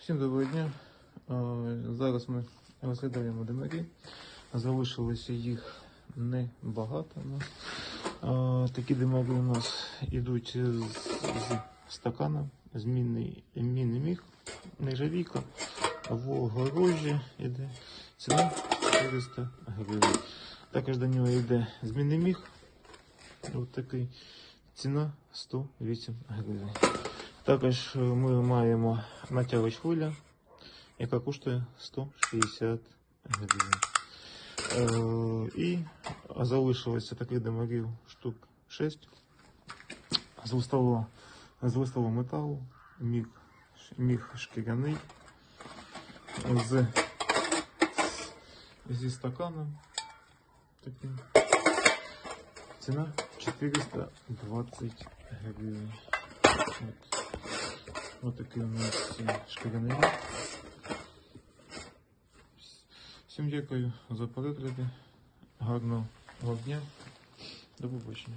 Всім доброго дня. Е, Зараз ми розглядаємо димарі. Залишилося їх небагато. у нас. Е, Такі димари у нас йдуть з, стакана, з мінний, мінний міг, нержавійка, в огорожі йде ціна 400 гривень. Також до нього йде змінний міг. Ось такий. Ціна 108 гривень. Також е, ми маємо натягувач хвиля, яка коштує 160 гривень. Е, і залишилося таких демарів штук 6 з листового, з листового металу, міг, міг шкіряний, з, зі стаканом. Таким. Ціна 420 гривень. Ось такі у нас шкіряний. Всім дякую за перегляди. Гарного дня. До побачення.